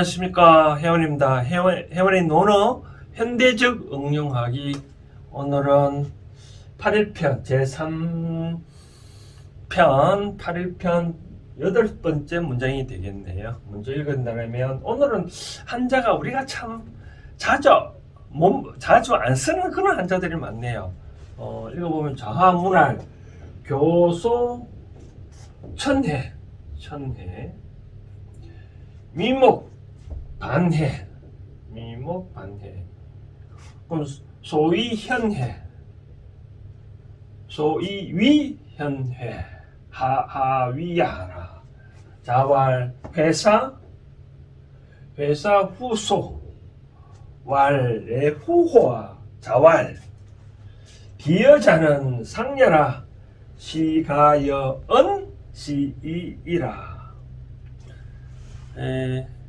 안녕하십니까 회원입니다. 회원, 회원의 논어 현대적 응용하기 오늘은 8일편 제3편 8일편 여덟 번째 문장이 되겠네요. 먼저 읽은다면 오늘은 한자가 우리가 참 자주 몸, 자주 안 쓰는 그런 한자들이 많네요. 어, 읽어보면 자하문할 교소 천해 천해 미목 반해 미목 반해. 소위 현해. 소위 위현해. 하하위야라. 자왈 회사 회사 후소. 왈의 후호와 자왈. 기여자는 상여라. 시가여은 시이이라. 에,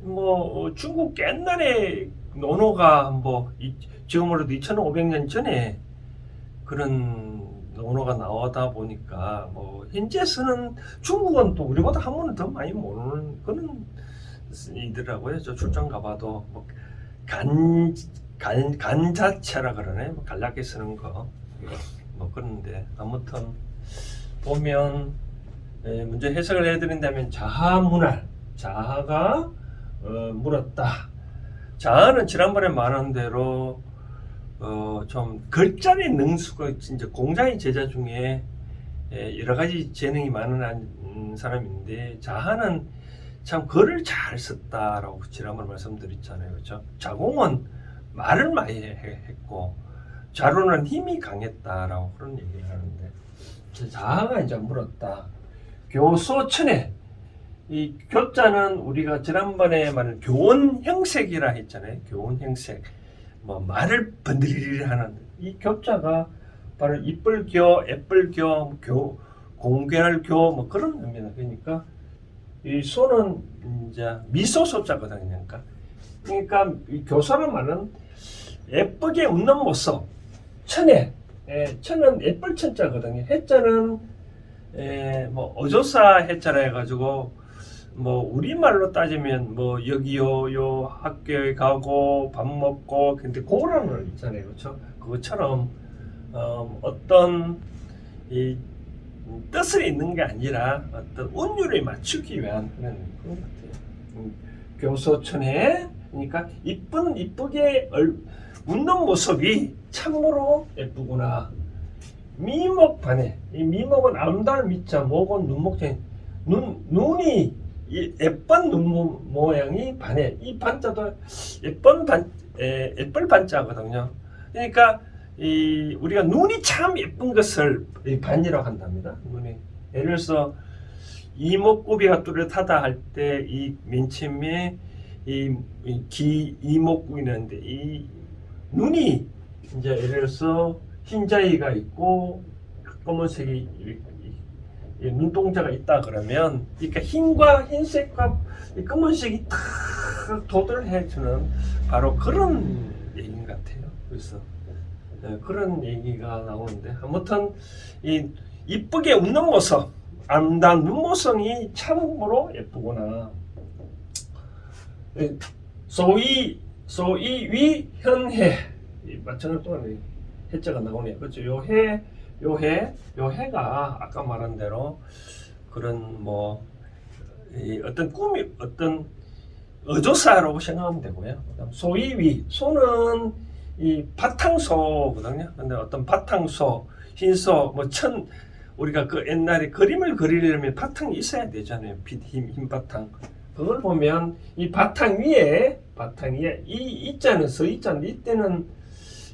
뭐 어, 중국 옛날에 논어가 뭐 이- 지금으로도 2,500년 전에 그런 논어가 나오다 보니까 뭐 현재 쓰는 중국은 또 우리보다 한문을 더 많이 모르는 그런 이더라고요. 저 출장 가봐도 뭐 간, 간, 간자체라 그러네. 뭐 간략하게 쓰는 거. 뭐 그런데 아무튼 보면 에, 문제 해석을 해드린다면 자하 문할 자하가 어, 물었다. 자하는 지난번에 말한 대로 어, 좀 글자의 능수가 진짜 공자의 제자 중에 에, 여러 가지 재능이 많은 한- 음, 사람인데 자하는 참 글을 잘 썼다라고 지난번 말씀드렸잖아요. 그렇죠? 자공은 말을 많이 해- 했고 자로는 힘이 강했다라고 그런 얘기를 하는데 자하가 이제 물었다. 교소천에 이 교자는 우리가 지난번에 말한 교원 형색이라 했잖아요. 교원 형색. 뭐 말을 번들이 하는 이 교자가 바로 이쁠교, 애쁠교, 교, 공개할 교, 뭐 그런 의미다. 그러니까 이 소는 이제 미소 소자거든요. 그러니까, 그러니까 이 교사란 말은 예쁘게 웃는 모습, 천에, 예, 천은 예쁠 천자거든요. 해자는 에, 뭐 어조사 해자라 해가지고 뭐 우리말로 따지면 뭐 여기요 요 학교에 가고 밥 먹고 근데 말 있잖아요. 그렇죠 그것처럼 어, 어떤 이 뜻을 있는 게 아니라 어떤 운율에 맞추기 위한 그런 그런 것 같아요. 음, 교소천에 그러니까 이쁜 이쁘게 얼, 웃는 모습이 참으로 예쁘구나. 미목 반해 이 미목은 암달 미자 목은 눈목자 눈 눈이 이 예쁜 눈 모- 모양이 반해 이 반자도 예쁜 반 에, 예쁠 반자거든요. 그러니까 이 우리가 눈이 참 예쁜 것을 이 반이라고 한답니다. 눈이. 예를 들어서 이목구비가 뚜렷하다 할 때이맨 처음에 이기 이목구비 있는데 이 눈이 이제 예를 들어서 흰자위가 있고 검은색이 이- 이- 이 눈동자가 있다 그러면 그러니까 흰과 흰색과 이 검은색이 탁 도드를 해주는 바로 그런 얘기인 것 같아요. 그래서 네, 그런 얘기가 나오는데 아무튼 이 이쁘게 웃는 모습, 아름다운 눈모성이 참으로 예쁘구나. 예, 소위 소위 위현해 동안 해자가 나오네요. 그렇죠? 요 해, 요 해, 요 해가 아까 말한 대로 그런 뭐이 어떤 꿈이 어떤 어조사라고 생각하면 되고요. 소위위 소는 이 바탕소거든요. 근데 어떤 바탕소, 흰소, 뭐 천 우리가 그 옛날에 그림을 그리려면 바탕이 있어야 되잖아요. 빛, 힘, 흰 바탕. 그걸 보면 이 바탕 위에 바탕 위에 이 이자는 서 이자는 이때는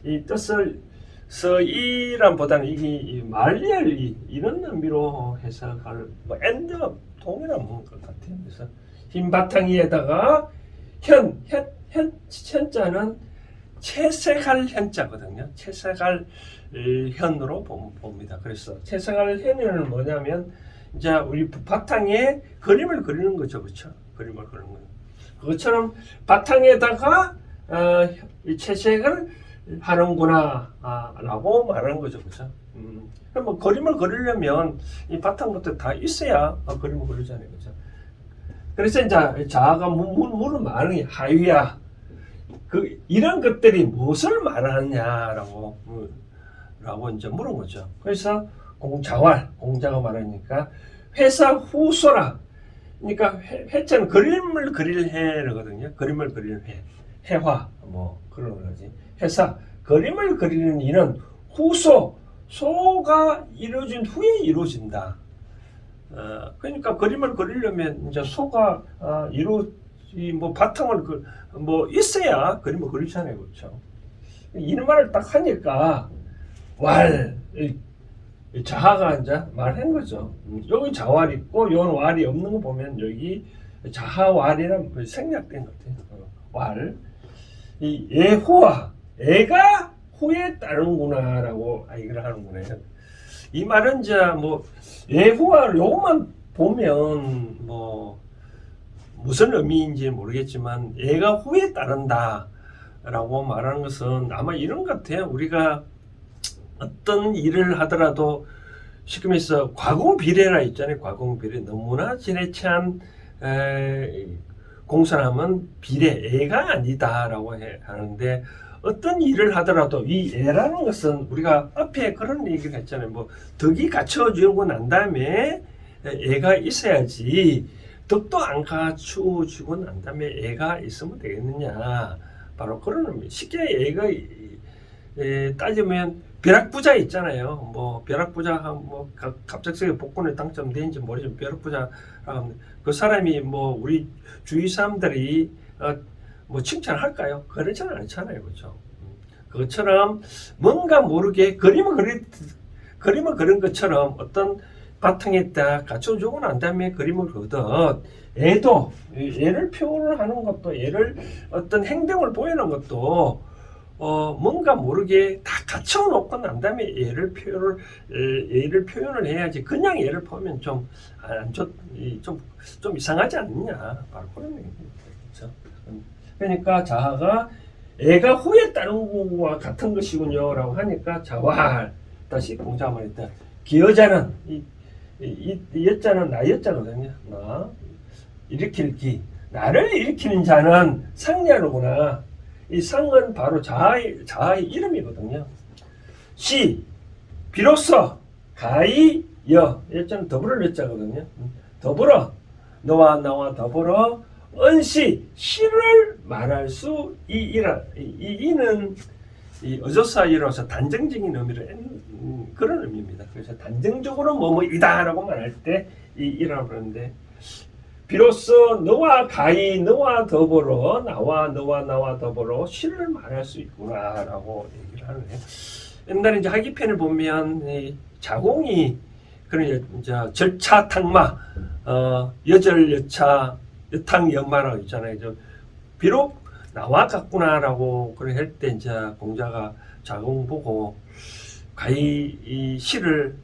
이 뜻을 서이란보다는 이게 이 말리얼이 이런 의미로 해석할 뭐 엔드가 동일한 것 같아요. 그래서 흰 바탕 위에다가 현, 현, 현, 현자는 채색할 현자거든요. 채색할 을, 현으로 봄- 봅니다. 그래서 채색할 현은 뭐냐면 이제 우리 바탕에 그림을 그리는 거죠, 그렇죠? 그림을 그리는 거. 그것처럼 바탕에다가 어, 이 채색을 하는구나 아, 라고 말하는 거죠, 그렇죠? 음, 그럼 뭐 그림을 그리려면 이 바탕부터 다 있어야 어, 그림을 그리잖아요, 그렇죠? 그래서 이제 자아가 말하는 게 하위야. 그 이런 것들이 무엇을 말하느냐라고 음, 라고 이제 물은 거죠. 그래서 공자활 공자가 말하니까 회사 후소라. 그러니까 회, 회자는 그림을 그릴 해거든요. 그림을 그리는 해, 해화 뭐 그런 거지. 회사 그림을 그리는 이는 후소 소가 이루어진 후에 이루어진다. 어, 그러니까 그림을 그리려면 이제 소가 어, 이루 이뭐 바탕을 그, 뭐 있어야 그림을 그리잖아요, 그렇죠? 이런 말을 딱 하니까 왈 자아가 이제 말한 거죠. 음, 여기 자활 있고 요 왈이 없는 거 보면 여기 자하왈이란 그 생략된 것 같아요. 어, 왈. 이 예호와 애가 후에 따르는구나라고 얘기를 하는구나. 이 말은 이제 뭐 예후와 요것만 보면 뭐 무슨 의미인지 모르겠지만 애가 후에 따른다라고 말하는 것은 아마 이런 것 같아요. 우리가 어떤 일을 하더라도 쉽게 말해서 과공 비례라 있잖아요. 과공 비례 너무나 지나치한 에, 공산하면 비례 애가 아니다라고 해, 하는데 어떤 일을 하더라도 이 애라는 것은 우리가 앞에 그런 얘기를 했잖아요. 뭐 덕이 갖춰지고 난 다음에 애가 있어야지 덕도 안 갖추어지고 난 다음에 애가 있으면 되겠느냐. 바로 그런 의미. 쉽게 애가 이- 에, 따지면 벼락부자 있잖아요. 뭐 벼락부자 한뭐 갑작스럽게 복권에 당첨된지 모르지만 벼락부자 아, 그 사람이 뭐 우리 주위 사람들이 어, 뭐 칭찬할까요? 그렇지는 않잖아요, 그렇죠? 음, 그것처럼 뭔가 모르게 그림을 그리 그림을 그린 것처럼 어떤 바탕에 딱 갖춰주고 난 다음에 그림을 그리듯 애도 얘를 표현을 하는 것도 얘를 어떤 행동을 보이는 것도 어 뭔가 모르게 다 갖춰놓고 난 다음에 얘를 표현을 에, 얘를 표현을 해야지 그냥 얘를 보면 좀안좋좀좀 좀 이상하지 않느냐 바로 그런. 그렇죠? 음, 그러니까 자아가 애가 후에 따른 것과 같은 것이군요 라고 하니까 자활 다시 공자 말했다. 기여자는 이, 이, 이 여자는 나 여자거든요 나. 일으킬 기. 나를 일으키는 자는 상냐로구나. 이 상은 바로 자아의, 자아의 이름이거든요. 시 비로소 가이 여. 여자는 더불어 여자거든요. 음, 더불어. 너와 나와 더불어 은시 시를 말할 수 이이라 이는 이 어조사이로서 단정적인 의미를 음, 그런 의미입니다. 그래서 단정적으로 뭐뭐이다라고 말할 때 이 이라고 그러는데 비로소 너와 가히 너와 더불어 나와 너와 나와 더불어 시를 말할 수 있구나라고 얘기를 하네요. 옛날에 이제 하기편을 보면 이 자공이 그런 이제 절차 탕마 어, 여절 여차 여탕 연마라고 있잖아요. 저 비록 나와 같구나라고 그래 할때 이제 공자가 자공 보고 가히 이 시를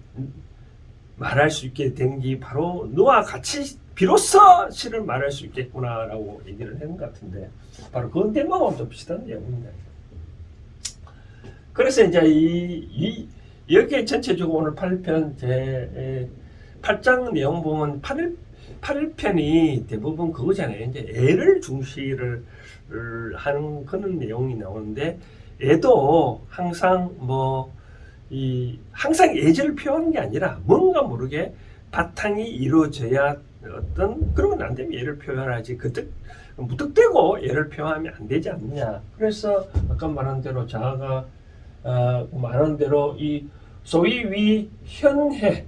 말할 수 있게 된 게 바로 너와 같이 비로소 시를 말할 수 있겠구나라고 얘기를 하는 것 같은데 바로 그건 대마하고 좀 비슷한 내용입니다. 그래서 이제 이, 이 여기에 전체적으로 오늘 8편 제 8장 내용 보면 8일 8편이 대부분 그거잖아요. 이제 애를 중시를 하는 그런 내용이 나오는데 애도 항상 뭐 이 항상 애를 표현하는 게 아니라 뭔가 모르게 바탕이 이루어져야 어떤 그러고 난 다음에 애를 표현하지 그득 무턱대고 애를 표현하면 안 되지 않느냐. 그래서 아까 말한 대로 자아가 어, 말한 대로 이 소위 위 현해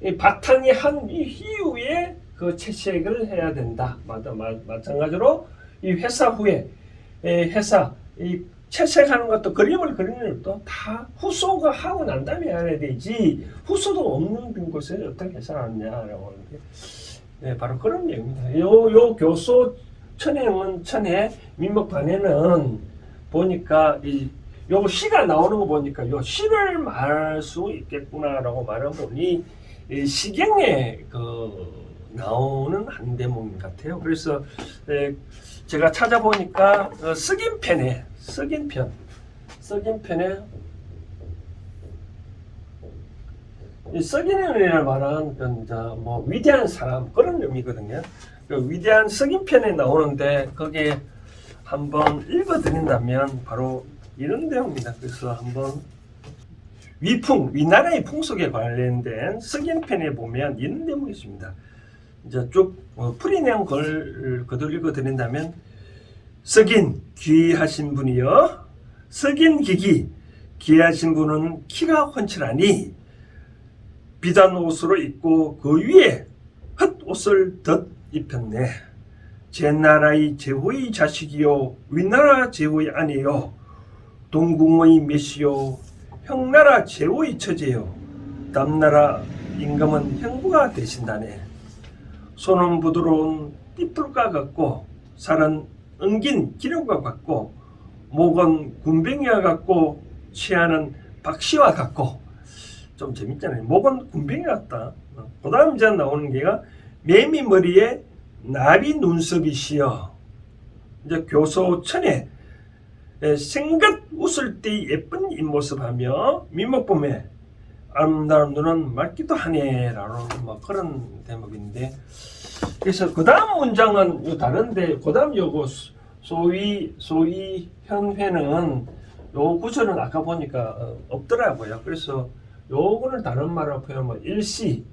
이 바탕이 한이 이후에 그 채색을 해야 된다. 맞아, 마, 마찬가지로 이 회사 후에 에, 회사 이 채색하는 것도 그림을 그리는 것도 다 후소가 하고 난 다음에 해야 되지 후소도 없는 곳에 어떻게 해석하느냐라고 하는데 네, 바로 그런 내용입니다. 요, 요 교소 천혜는 천혜 민목반에는 보니까 이 요거 시가 나오는 거 보니까 요 시를 말할 수 있겠구나라고 말해 보니 이 시경에 그 나오는 한 대목 같아요. 그래서 에, 제가 찾아보니까 어, 쓰긴 편에 쓰긴 편 쓰긴 편에 이 썩인이라 말은 그 이제 뭐 위대한 사람 그런 의미거든요. 그 위대한 썩인편에 나오는데 거기에 한번 읽어드린다면 바로 이런 내용입니다. 그래서 한번 위풍 위나라의 풍속에 관련된 썩인편에 보면 이런 내용이 있습니다. 이제 쭉 어, 풀이 내용 걸 그대로 읽어드린다면 썩인 귀하신 분이여 썩인 기기 귀하신 분은 키가 훤칠하니 비단 옷으로 입고 그 위에 헛 옷을 덧 입혔네. 제 나라의 제후의 자식이요 위나라 제후의 아니요 동궁의 메시요 형나라 제후의 처제요 남나라 임금은 형부가 되신다네. 손은 부드러운 띠뿔과 같고 살은 은긴 기름과 같고 목은 군뱅이와 같고 치아는 박씨와 같고 좀 재밌잖아요. 목은 군뱅이 같다. 그 다음 이제 나오는 게가 매미 머리에 나비 눈썹이시여. 이제 교소천에 에, 생긋 웃을 때 예쁜 입모습하며 민목봄에 아름다운 눈은 맑기도 하네라는 뭐 그런 대목인데 그래서 그 다음 문장은 요 다른데 그 다음 요거 소- 소위 소위 현회는 요 구절은 아까 보니까 어, 없더라고요. 그래서 요거를 다른 말로 표현하면 일시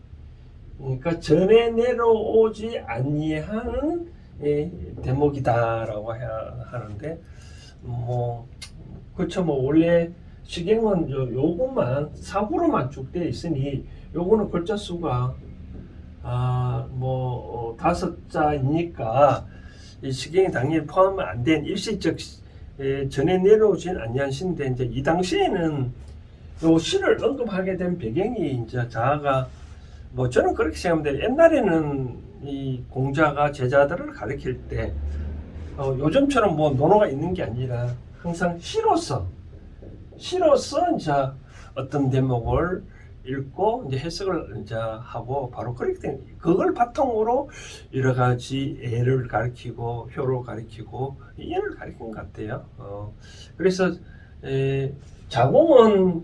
그러니까 전에 내려오지 아니하는 예, 대목이다라고 하는데 뭐 그렇죠 뭐 원래 요, 요것만 사구로만 쭉 돼 있으니 요거는 글자 수가 아뭐 어, 다섯 자이니까 이 시경이 당연히 포함 안된 일시적 예, 전에 내려오진 아니한 시인데 이제 이 당시에는 요 시를 언급하게 된 배경이 이제 자아가 뭐 저는 그렇게 생각합니다. 옛날에는 이 공자가 제자들을 가르칠 때 어, 요즘처럼 뭐 논어가 있는 게 아니라 항상 시로서 시로서 이제 어떤 대목을 읽고 이제 해석을 이제 하고 바로 그렇게 된 그걸 바탕으로 여러 가지 애를 가리키고 효를 가리키고 인을 가리킨 것 같아요. 어, 그래서 에, 자공은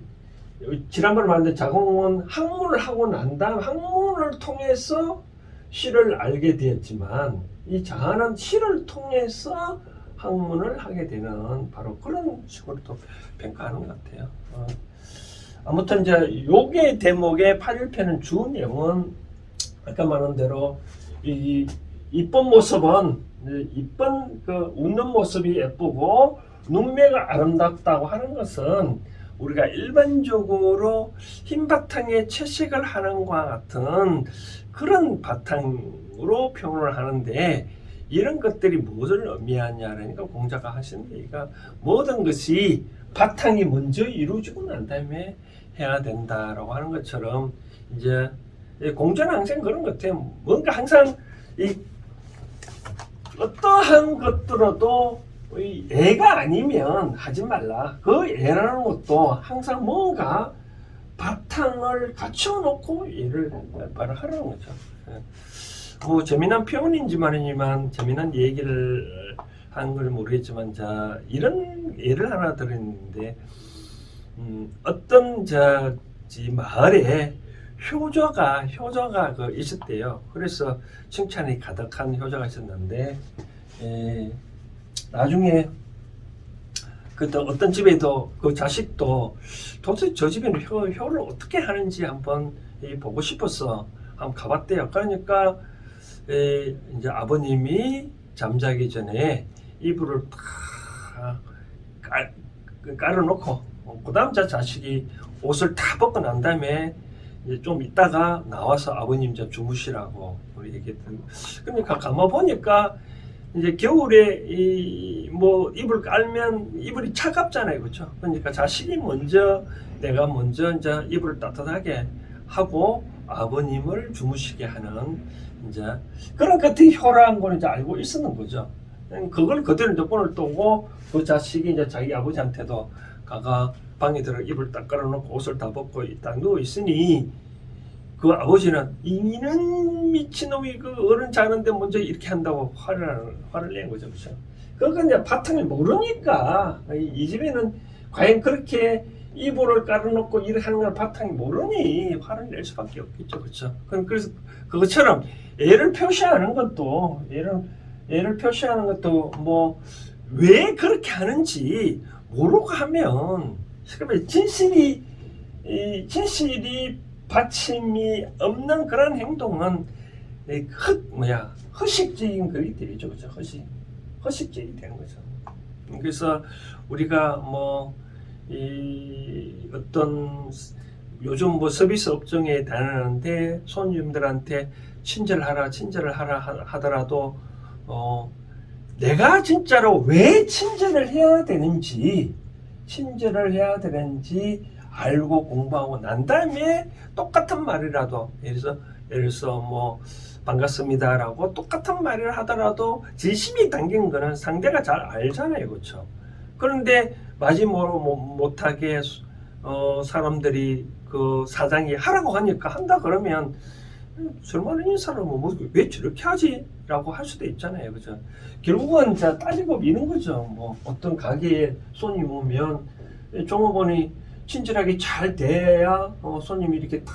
지난번에 말했는데 자공은 학문을 하고 난 다음 학문을 통해서 시를 알게 되었지만 이 자아는 시를 통해서 학문을 하게 되는 바로 그런 식으로 또 평가하는 것 같아요. 어. 아무튼 이제 요게 대목의 8일편은 주 내용은 아까 말한 대로 이 이쁜 모습은 이쁜 그 웃는 모습이 예쁘고 눈매가 아름답다고 하는 것은 우리가 일반적으로 흰 바탕에 채색을 하는 것과 같은 그런 바탕으로 표현을 하는데 이런 것들이 무엇을 의미하냐니까 공자가 하시는 얘기가 모든 것이 바탕이 먼저 이루어지고 난 다음에 해야 된다라고 하는 것처럼 이제 이 공자는 항상 그런 것 같아요. 뭔가 항상 이 어떠한 것들어도 이 애가 아니면 하지 말라. 그 애라는 것도 항상 뭔가 바탕을 갖춰 놓고 일을 바로 하라는 거죠. 예. 뭐 재미난 표현인지 말이지만 재미난 얘기를 한걸 모르겠지만 자 이런 예를 하나 드렸는데 음, 어떤 저지 마을에 효자가 효자가 그 있었대요. 그래서 칭찬이 가득한 효자가 있었는데 에, 나중에 그때 어떤 집에도 그 자식도 도대체 저 집에는 효, 효를 어떻게 하는지 한번 이 보고 싶어서 한번 가봤대요. 그러니까 에, 이제 아버님이 잠자기 전에 이불을 다 깔, 깔아놓고 어, 그다음 저 자식이 옷을 다 벗고 난 다음에 이제 좀 있다가 나와서 아버님 저 주무시라고 우리 얘기했던. 그러니까 가만 보니까 이제 겨울에 이 뭐 이불 깔면 이불이 차갑잖아요, 그렇죠? 그러니까 자식이 먼저 내가 먼저 이제 이불을 따뜻하게 하고 아버님을 주무시게 하는 이제 그런 같은 효라한 걸 이제 알고 있었는 거죠. 그걸 그대로 이제 오늘 또고 그 자식이 이제 자기 아버지한테도 가가 방에 들어 이불 딱 깔아놓고 옷을 다 벗고 딱 누워 있으니 그 아버지는 이는 미친놈이 그 어른 자는데 먼저 이렇게 한다고 화를 화를 낸 거죠, 그렇죠? 그러니까 이제 바탕을 모르니까 이, 이 집에는 과연 그렇게 이불을 깔아놓고 이렇게 하는 걸 바탕이 모르니 화를 낼 수밖에 없겠죠, 그렇죠? 그럼 그래서 그것처럼 애를 표시하는 것도 애를 애를 표시하는 것도 뭐 왜 그렇게 하는지 모르고 하면 진실이 이 진실이 받침이 없는 그런 행동은 이흑 뭐야 허식적인 그게 되죠, 그죠? 허식 허식적이 되는 거죠. 그래서 우리가 뭐 이 어떤 요즘 뭐 서비스 업종에 다니는데 손님들한테 친절하라 친절을 하라 하- 하더라도 어 내가 진짜로 왜 친절을 해야 되는지 친절을 해야 되는지 알고 공부하고 난 다음에 똑같은 말이라도 예를 들어서 예를 들어서 뭐 반갑습니다라고 똑같은 말을 하더라도 진심이 담긴 거는 상대가 잘 알잖아요. 그렇죠? 그런데 마지막으로 못- 못하게 어, 사람들이 그 사장이 하라고 하니까 한다 그러면 설마는 이 사람은 뭐왜 저렇게 하지? 라고 할 수도 있잖아요. 그죠? 결국은 자 따지고 미는 거죠. 뭐 어떤 가게에 손님 오면 종업원이 친절하게 잘 돼야 어, 손님이 이렇게 다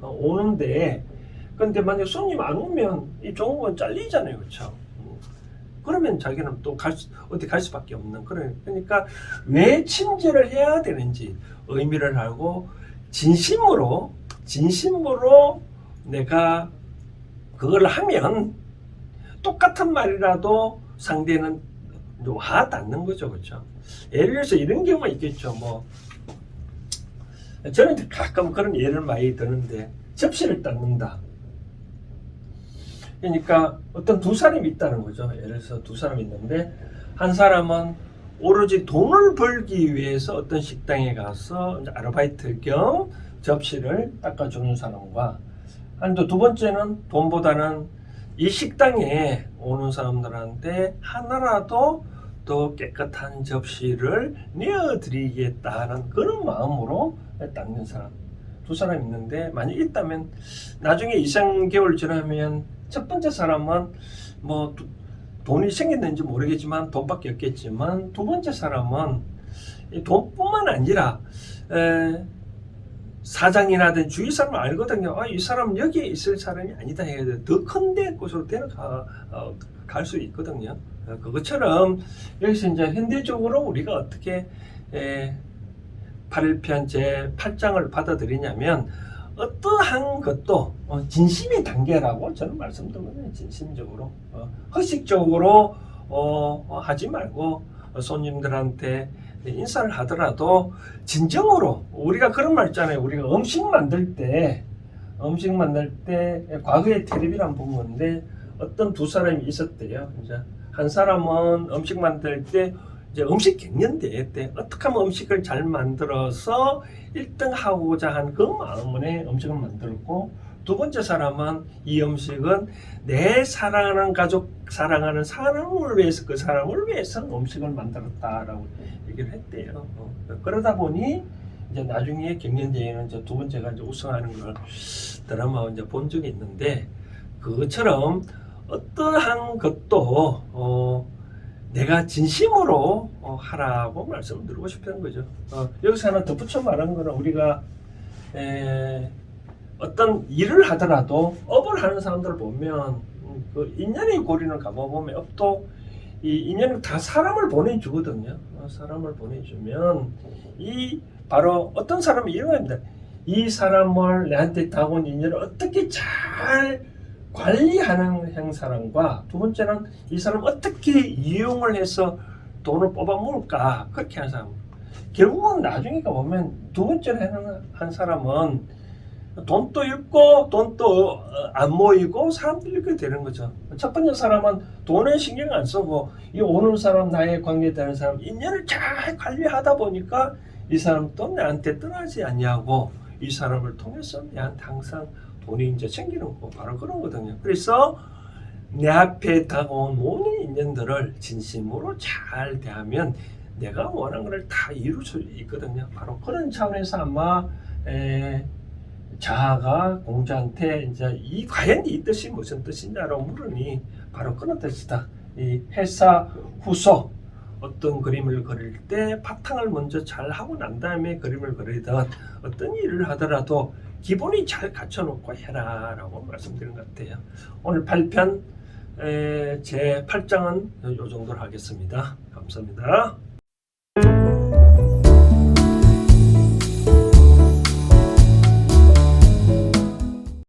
어, 오는데 근데 만약 손님 안 오면 이 종업원 잘리잖아요. 그렇죠 그러면 자기는 또갈 수, 어디 갈 수밖에 없는 그런 그러니까 왜 친절을 해야 되는지 의미를 알고 진심으로 진심으로 내가 그걸 하면 똑같은 말이라도 상대는 와 닿는 거죠 그렇죠? 예를 들어서 이런 경우가 있겠죠 뭐. 저는 가끔 그런 예를 많이 드는데 접시를 닦는다 그러니까 어떤 두 사람이 있다는 거죠. 예를 들어서 두 사람이 있는데 한 사람은 오로지 돈을 벌기 위해서 어떤 식당에 가서 아르바이트 겸 접시를 닦아주는 사람과 한두 번째는 돈보다는 이 식당에 오는 사람들한테 하나라도 더 깨끗한 접시를 내어드리겠다는 그런 마음으로 닦는 사람 두 사람 있는데 만약 있다면 나중에 2, 3개월 지나면 첫 번째 사람은 뭐 두- 돈이 생겼는지 모르겠지만 돈밖에 없겠지만 두 번째 사람은 이 돈뿐만 아니라 에, 사장이라든 주위 사람 알거든요. 아, 이 사람 여기에 있을 사람이 아니다 해야 돼. 더큰 데 곳으로 데려가 어, 갈수 있거든요. 어, 그것처럼 여기서 이제 현대적으로 우리가 어떻게 에, 8일편 제 8장을 받아들이냐면 어떠한 것도 어, 진심의 단계라고 저는 말씀드리거든요. 진심적으로 어, 허식적으로 어, 어, 하지 말고 어, 손님들한테 인사를 하더라도 진정으로 우리가 그런 말 있잖아요. 우리가 음식 만들 때 음식 만들 때 텔레비를 본 건데 어떤 두 사람이 있었대요. 이제 한 사람은 음식 만들 때 이제 음식 갱년대 때 어떻게 하면 음식을 잘 만들어서 1등 하고자 한 그 마음에 음식을 만들고 두 번째 사람은 이 음식은 내 사랑하는 가족 사랑하는 사람을 위해서 그 사람을 위해서 음식을 만들었다라고 얘기를 했대요. 어, 그러다 보니 이제 나중에 경연대회는 이제 두 번째가 이제 우승하는 걸 드라마 이제 본 적이 있는데 그것처럼 어떠한 것도 어, 내가 진심으로 어, 하라고 말씀드리고 싶은 거죠. 어, 여기서 하나 덧붙여 말한 거는 우리가 에, 어떤 일을 하더라도 업을 하는 사람들을 보면 음, 그 인연의 고리를 감아보면 업도 이 인연은 다 사람을 보내주거든요. 어, 사람을 보내주면 이 바로 어떤 사람이 이런 겁니다. 이 사람을 내한테 다가온 인연을 어떻게 잘 관리하는 형 사람과 두 번째는 이 사람 어떻게 이용을 해서 돈을 뽑아 먹을까 그렇게 하는 사람. 결국은 나중에 보면 두 번째로 하는 한 사람은 돈도 잃고 돈도 어, 안 모이고 사람도 잃게 되는 거죠. 첫 번째 사람은 돈에 신경 안 쓰고 이 오는 사람 나의 관계되는 사람 인연을 잘 관리하다 보니까 이 사람도 나한테 떠나지 않냐고 이 사람을 통해서 내한테 항상 돈이 이제 생기는 거 바로 그런 거거든요. 그래서 내 앞에 다가온 모든 인연들을 진심으로 잘 대하면 내가 원하는 것을 다 이룰 수 있거든요. 바로 그런 차원에서 아마 에, 자아가 공자한테 이제 이 과연 이 뜻이 무슨 뜻이냐라고 물으니 바로 그런 뜻이다. 이 회사 후소 어떤 그림을 그릴 때 바탕을 먼저 잘 하고 난 다음에 그림을 그리든 어떤 일을 하더라도 기본이 잘 갖춰놓고 해라라고 말씀드린 것 같아요. 오늘 8편 제 8장은 이 정도로 하겠습니다. 감사합니다.